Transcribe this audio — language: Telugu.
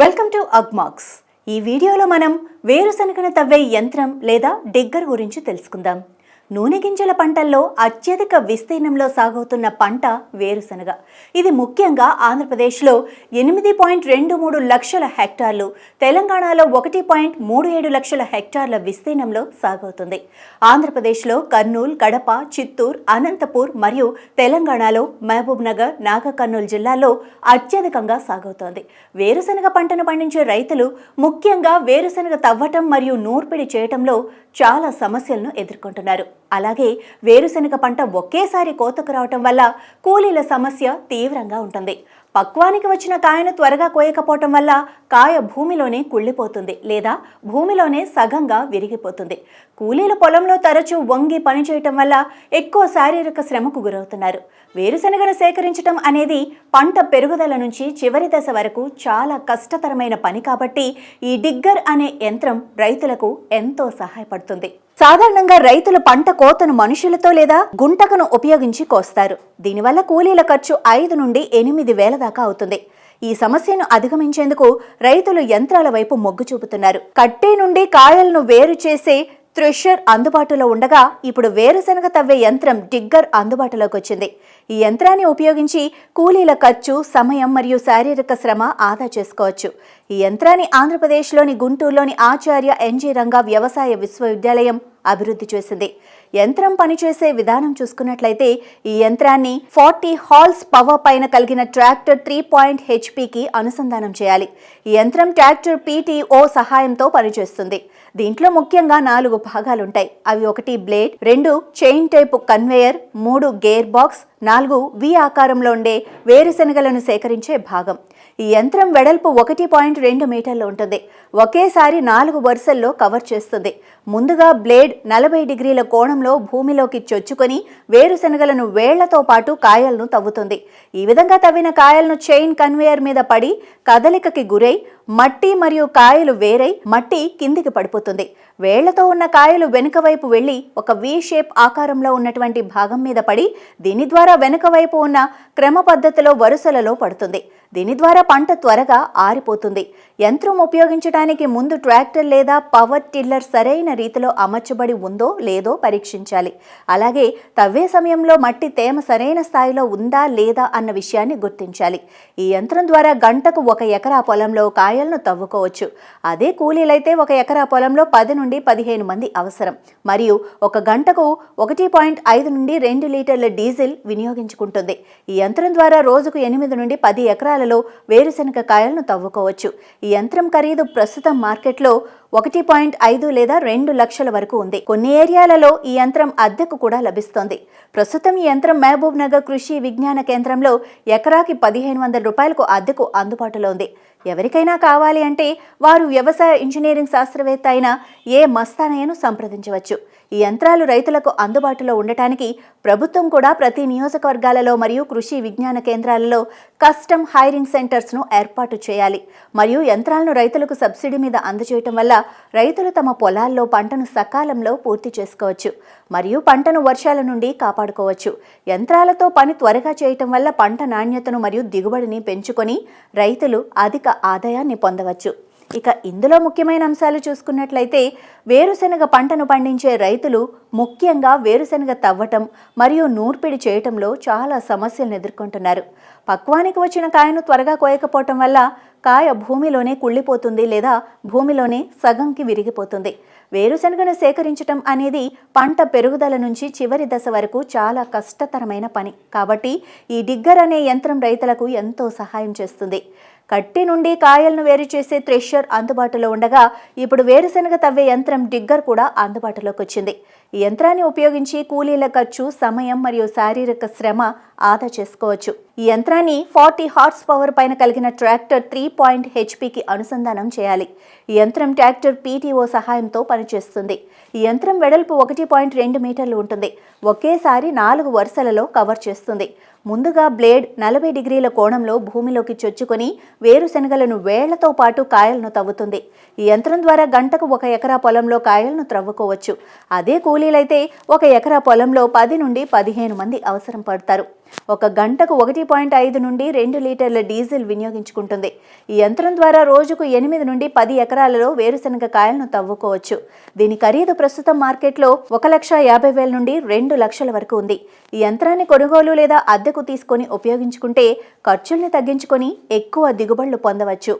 వెల్కమ్ టు అగ్మాక్స్ ఈ వీడియోలో మనం వేరుశనగను తవ్వే యంత్రం లేదా డిగ్గర్ గురించి తెలుసుకుందాం. నూనె గింజల పంటల్లో అత్యధిక విస్తీర్ణంలో సాగవుతున్న పంట వేరుశనగ. ఇది ముఖ్యంగా ఆంధ్రప్రదేశ్లో ఎనిమిది పాయింట్ రెండు మూడు లక్షల హెక్టార్లు తెలంగాణలో ఒకటి పాయింట్ మూడు ఏడు లక్షల హెక్టార్ల విస్తీర్ణంలో సాగవుతుంది ఆంధ్రప్రదేశ్లో కర్నూలు కడప చిత్తూరు అనంతపూర్ మరియు తెలంగాణలో మహబూబ్ నగర్ నాగర్ కర్నూలు జిల్లాల్లో అత్యధికంగా సాగవుతోంది వేరుశనగ పంటను పండించే రైతులు ముఖ్యంగా వేరుశనగ తవ్వటం మరియు నూర్పిడి చేయటంలో చాలా సమస్యలను ఎదుర్కొంటున్నారు. అలాగే వేరుశనగ పంట ఒకేసారి కోతకు రావటం వల్ల కూలీల సమస్య తీవ్రంగా ఉంటుంది. పక్వానికి వచ్చిన కాయను త్వరగా కోయకపోవటం వల్ల కాయ భూమిలోనే కుళ్ళిపోతుంది లేదా భూమిలోనే సగంగా విరిగిపోతుంది. కూలీల పొలంలో తరచూ వంగి పనిచేయటం వల్ల ఎక్కువ శారీరక శ్రమకు గురవుతున్నారు. వేరుశనగను సేకరించడం అనేది పంట పెరుగుదల నుంచి చివరి దశ వరకు చాలా కష్టతరమైన పని కాబట్టి ఈ డిగ్గర్ అనే యంత్రం రైతులకు ఎంతో సహాయపడుతుంది. సాధారణంగా రైతులు పంట కోతను మనుషులతో లేదా గుంటకను ఉపయోగించి కోస్తారు. దీనివల్ల కూలీల ఖర్చు ఐదు నుండి ఎనిమిది వేల దాకా అవుతుంది. ఈ సమస్యను అధిగమించేందుకు రైతులు యంత్రాల వైపు మొగ్గు చూపుతున్నారు. కట్టే నుండి కాయలను వేరు చేసే థ్రెషర్ అందుబాటులో ఉండగా ఇప్పుడు వేరుశనగ తవ్వే యంత్రం డిగ్గర్ అందుబాటులోకి వచ్చింది. ఈ యంత్రాన్ని ఉపయోగించి కూలీల ఖర్చు సమయం మరియు శారీరక శ్రమ ఆదా చేసుకోవచ్చు. ఈ యంత్రాన్ని ఆంధ్రప్రదేశ్లోని గుంటూరులోని ఆచార్య ఎన్జీ రంగా వ్యవసాయ విశ్వవిద్యాలయం అభివృద్ధి చేసింది. యంత్రం పనిచేసే విధానం చూసుకున్నట్లయితే ఈ యంత్రాన్ని ఫార్టీ హాల్స్ పవర్ పైన కలిగిన ట్రాక్టర్ త్రీ పాయింట్ హెచ్పికి అనుసంధానం చేయాలి. ఈ యంత్రం ట్రాక్టర్ పీటీఓ సహాయంతో పనిచేస్తుంది. దీంట్లో ముఖ్యంగా నాలుగు భాగాలుంటాయి. అవి ఒకటి బ్లేడ్ రెండు చైన్ టైప్ కన్వేయర్ మూడు గేర్ బాక్స్ నాలుగు వి ఆకారంలో ఉండే వేరుశనగలను సేకరించే భాగం. ఈ యంత్రం వెడల్పు ఒకటి పాయింట్ రెండు మీటర్లు ఉంటుంది. ఒకేసారి నాలుగు వరుసల్లో కవర్ చేస్తుంది. ముందుగా బ్లేడ్ నలభై డిగ్రీల కోణంలో భూమిలోకి చొచ్చుకొని వేరుశనగలను వేళ్ళతో పాటు కాయలను తవ్వుతుంది. ఈ విధంగా తవ్విన కాయలను చైన్ కన్వేయర్ మీద పడి కదలికకి గురై మట్టి మరియు కాయలు వేరై మట్టి కిందికి పడిపోతుంది. వేళ్ళతో ఉన్న కాయలు వెనుక వైపు వెళ్ళి ఒక వి షేప్ ఆకారంలో ఉన్నటువంటి భాగం మీద పడి దీని ద్వారా వెనుక వైపు ఉన్న క్రమ పద్ధతిలో వరుసలలో పడుతుంది. దీని ద్వారా పంట త్వరగా ఆరిపోతుంది. యంత్రం ఉపయోగించడానికి ముందు ట్రాక్టర్ లేదా పవర్ టిల్లర్ సరైన రీతిలో అమర్చబడి ఉందో లేదో పరీక్షించాలి. అలాగే తవ్వే సమయంలో మట్టి తేమ సరైన స్థాయిలో ఉందా లేదా అన్న విషయాన్ని గుర్తించాలి. ఈ యంత్రం ద్వారా గంటకు ఒక ఎకరా పొలంలో కాయలను తవ్వుకోవచ్చు. అదే కూలీలైతే ఒక ఎకరా పొలంలో పది నుండి పదిహేను మంది అవసరం. మరియు ఒక గంటకు ఒకటి పాయింట్ ఐదు నుండి రెండు లీటర్ల డీజిల్ వినియోగించుకుంటుంది. ఈ యంత్రం ద్వారా రోజుకు ఎనిమిది నుండి పది ఎకరాల ఎకరాలలో వేరుశనగ కాయలను తవ్వుకోవచ్చు. ఈ యంత్రం ఖరీదు ప్రస్తుతం మార్కెట్లో ఒకటి పాయింట్ ఐదు లేదా రెండు లక్షల వరకు ఉంది. కొన్ని ఏరియాలలో ఈ యంత్రం అద్దెకు కూడా లభిస్తోంది. ప్రస్తుతం ఈ యంత్రం మహబూబ్ నగర్ కృషి విజ్ఞాన కేంద్రంలో ఎకరాకి పదిహేను వందల రూపాయలకు అద్దెకు అందుబాటులో ఉంది. ఎవరికైనా కావాలి అంటే వారు వ్యవసాయ ఇంజనీరింగ్ శాస్త్రవేత్త అయిన ఏ మస్తానయ్యను సంప్రదించవచ్చు. ఈ యంత్రాలు రైతులకు అందుబాటులో ఉండటానికి ప్రభుత్వం కూడా ప్రతి నియోజకవర్గాలలో మరియు కృషి విజ్ఞాన కేంద్రాలలో కస్టమ్ హైరింగ్ సెంటర్స్ను ఏర్పాటు చేయాలి. మరియు యంత్రాలను రైతులకు సబ్సిడీ మీద అందజేయటం వల్ల రైతులు తమ పొలాల్లో పంటను సకాలంలో పూర్తి చేసుకోవచ్చు మరియు పంటను వర్షాల నుండి కాపాడుకోవచ్చు. యంత్రాలతో పని త్వరగా చేయటం వల్ల పంట నాణ్యతను మరియు దిగుబడిని పెంచుకొని రైతులు అధిక ఆదాయాన్ని పొందవచ్చు. ఇక ఇందులో ముఖ్యమైన అంశాలు చూసుకున్నట్లయితే వేరుశనగ పంటను పండించే రైతులు ముఖ్యంగా వేరుశనగ తవ్వటం మరియు నూర్పిడి చేయటంలో చాలా సమస్యలను ఎదుర్కొంటున్నారు. పక్వానికి వచ్చిన కాయను త్వరగా కోయకపోవటం వల్ల కాయ భూమిలోనే కుళ్ళిపోతుంది లేదా భూమిలోనే సగంకి విరిగిపోతుంది. వేరుశనగను సేకరించటం అనేది పంట పెరుగుదల నుంచి చివరి దశ వరకు చాలా కష్టతరమైన పని. కాబట్టి ఈ డిగ్గర్ అనే యంత్రం రైతులకు ఎంతో సహాయం చేస్తుంది. కట్టి నుండి కాయలను వేరు చేసే థ్రెషర్ అందుబాటులో ఉండగా ఇప్పుడు వేరుశనగ తవ్వే యంత్రం డిగ్గర్ కూడా అందుబాటులోకి వచ్చింది. ఈ యంత్రాన్ని ఉపయోగించి కూలీల ఖర్చు సమయం మరియు శారీరక శ్రమ ఆదా చేసుకోవచ్చు. ఈ యంత్రాన్ని ఫార్టీ హార్స్ పవర్ పైన కలిగిన ట్రాక్టర్ త్రీ పాయింట్ హెచ్పికి అనుసంధానం చేయాలి. ఈ యంత్రం ట్రాక్టర్ పీటీఓ సహాయంతో పనిచేస్తుంది. ఈ యంత్రం వెడల్పు ఒకటి పాయింట్ రెండు మీటర్లు ఉంటుంది. ఒకేసారి నాలుగు వరుసలలో కవర్ చేస్తుంది. ముందుగా బ్లేడ్ నలభై డిగ్రీల కోణంలో భూమిలోకి చొచ్చుకొని వేరుశనగలను వేళ్ళతో పాటు కాయలను తవ్వుతుంది. ఈ యంత్రం ద్వారా గంటకు ఒక ఎకరా పొలంలో కాయలను త్రవ్వుకోవచ్చు అదే కూలీలైతే ఒక ఎకరా పొలంలో పది నుండి పదిహేను మంది అవసరం పడతారు. ఒక గంటకు ఒకటి పాయింట్ ఐదు నుండి రెండు లీటర్ల డీజిల్ వినియోగించుకుంటుంది. ఈ యంత్రం ద్వారా రోజుకు ఎనిమిది నుండి పది ఎకరాలలో వేరుశనగ కాయలను తవ్వుకోవచ్చు. దీని ఖరీదు ప్రస్తుతం మార్కెట్లో ఒక లక్ష యాభై వేల నుండి రెండు లక్షల వరకు ఉంది. ఈ యంత్రాన్ని కొనుగోలు లేదా అద్దెకు తీసుకొని ఉపయోగించుకుంటే ఖర్చుల్ని తగ్గించుకొని ఎక్కువ దిగుబడులు పొందవచ్చు.